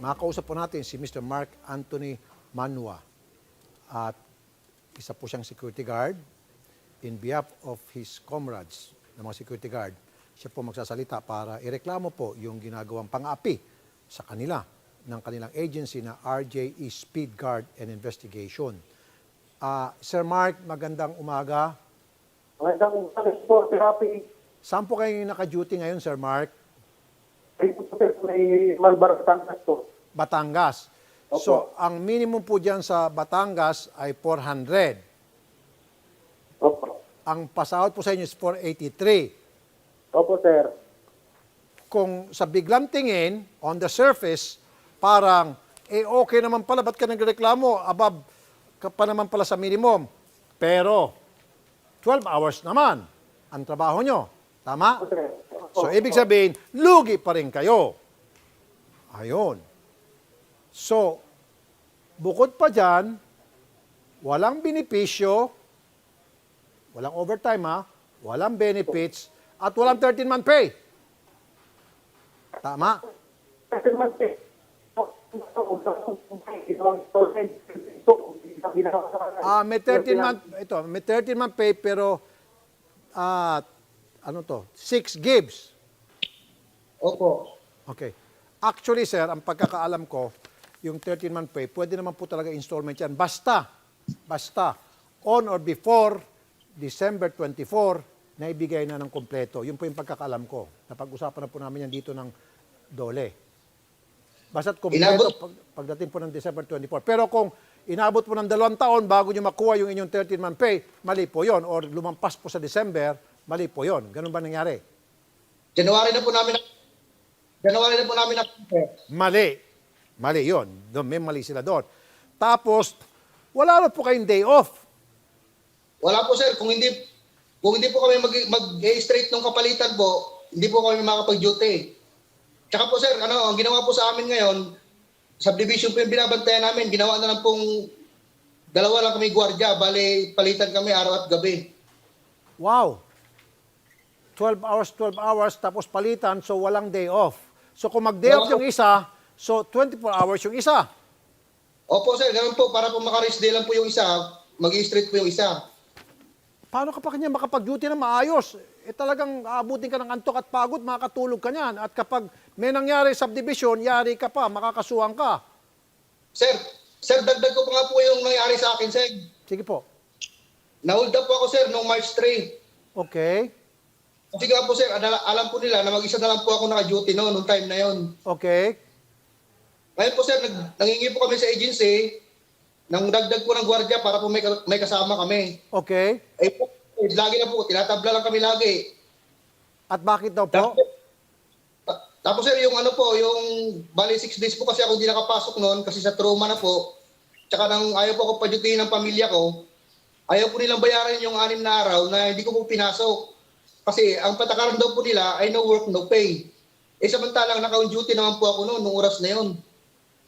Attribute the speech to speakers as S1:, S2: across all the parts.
S1: Makakausap po natin si Mr. Mark Anthony Manua. At isa po siyang security guard in behalf of his comrades ng mga security guard. Siya po magsasalita para ireklamo po yung ginagawang pang-api sa kanila ng kanilang agency na RJE Speed Guard and Investigation. Ah, Sir Mark, magandang umaga.
S2: Magandang umaga po, Sir Rafi.
S1: Saan po kayo naka-duty ngayon, Sir Mark?
S2: May Malbar Tangas po.
S1: Batangas.
S2: Opo.
S1: So, ang minimum po dyan sa Batangas ay 400.
S2: Opo.
S1: Ang pasahod po sa inyo is 483.
S2: Opo, sir.
S1: Kung sa biglang tingin, on the surface, parang, eh okay naman pala, ba't ka nagreklamo? Above ka pa naman pala sa minimum. Pero, 12 hours naman ang trabaho nyo. Tama?
S2: Opo, sir.
S1: So, ibig sabihin, lugi pa rin kayo. Ayun. So, bukod pa dyan, walang benepisyo, walang overtime ha, walang benefits, at walang 13-month pay. Tama?
S2: Sir, man, eh.
S1: Ah, may 13-month, ito, may 13-month pay, pero, ah, ano to, 6 gives.
S2: Opo.
S1: Okay. Actually, sir, ang pagkakaalam ko, yung 13-month pay, pwede naman po talaga installment yan. Basta, basta, on or before December 24, na ibigay na ng kompleto. Yun po yung pagkakaalam ko. Napag-usapan na po namin yan dito ng Dole. Basta't kompleto pag, pagdating po ng December 24. Pero kung inabot po ng dalawang taon bago nyo makuha yung inyong 13-month pay, mali po yon Or lumampas po sa December, mali po yon Ganun ba nangyari?
S3: January na po namin na January na po namin na
S1: Mali. Mali yun. Doon, may mali sila doon. Tapos, wala na po kayong day off.
S3: Wala po sir, kung hindi kung hindi po kami mag, mag-straight ng kapalitan po, hindi po kami makapag-duty. Tsaka po sir, ano, ang ginawa po sa amin ngayon, subdivision po yung binabantayan namin, ginawa na lang pong dalawa lang kami gwardiya, bali palitan kami araw at gabi.
S1: Wow. 12 hours, 12 hours, tapos palitan, so walang day off. So kung mag-day off yung isa, so 24 hours yung isa.
S3: Opo sir, ganun po, para po maka-rest day lang po yung isa, mag-straight po yung isa.
S1: Paano ka pa kanya makapag-duty na maayos? Eh talagang aabutin ka ng antok at pagod, makakatulog ka niyan. At kapag may nangyari subdivision, yari ka pa, makakasuhan ka.
S3: Sir, sir, dagdag ko pa nga po yung nangyari sa akin, sir.
S1: Sige po.
S3: Nahold up po ako sir noong March 3.
S1: Okay.
S3: Kasi nga po sir, adala- alam po nila na mag-isa na lang po ako naka-duty noon, nung time na yon.
S1: Okay.
S3: Ngayon po sir, nag, nangingi po kami sa agency ng dagdag po ng gwardiya para po may, may kasama kami.
S1: Okay.
S3: Eh po, eh, lagi na po, tinatabla lang kami lagi.
S1: At bakit daw po?
S3: Tapos, ta- tapos sir, yung ano po, yung bali 6 days po kasi ako hindi nakapasok noon kasi sa trauma na po. Tsaka nang ayaw po ako padyutihin ng pamilya ko, ayaw po nilang bayaran yung anim na araw na hindi ko po pinasok. Kasi ang patakaran daw po nila ay no work, no pay. Eh samantalang naka-duty naman po ako noon, nung oras na yun.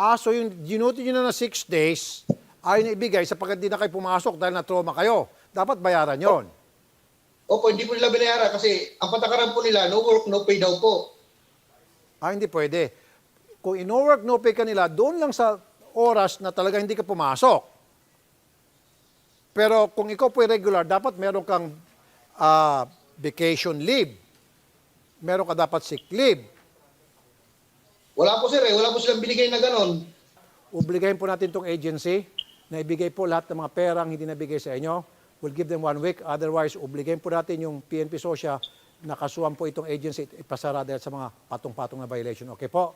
S1: Ah, so yung ginuti nyo na na 6 days, ay na ibigay sapagkat di na kayo pumasok dahil na-trauma kayo. Dapat bayaran yon.
S3: Opo, hindi po nila binayaran kasi ang patakaran po nila, no work, no pay daw po.
S1: Ah, hindi pwede. Kung in-work no pay ka nila, doon lang sa oras na talaga hindi ka pumasok. Pero kung ikaw po regular, dapat meron kang ah, vacation leave. Meron ka dapat sick leave.
S3: Wala po sir eh, wala po silang binigay na ganon.
S1: Obligahin po natin itong agency na ibigay po lahat ng mga perang hindi nabigay sa inyo. We'll give them one week. Otherwise, obligahin po natin yung PNP Sosya na kasuhan po itong agency ipasara dahil sa mga patong-patong na violation. Okay po?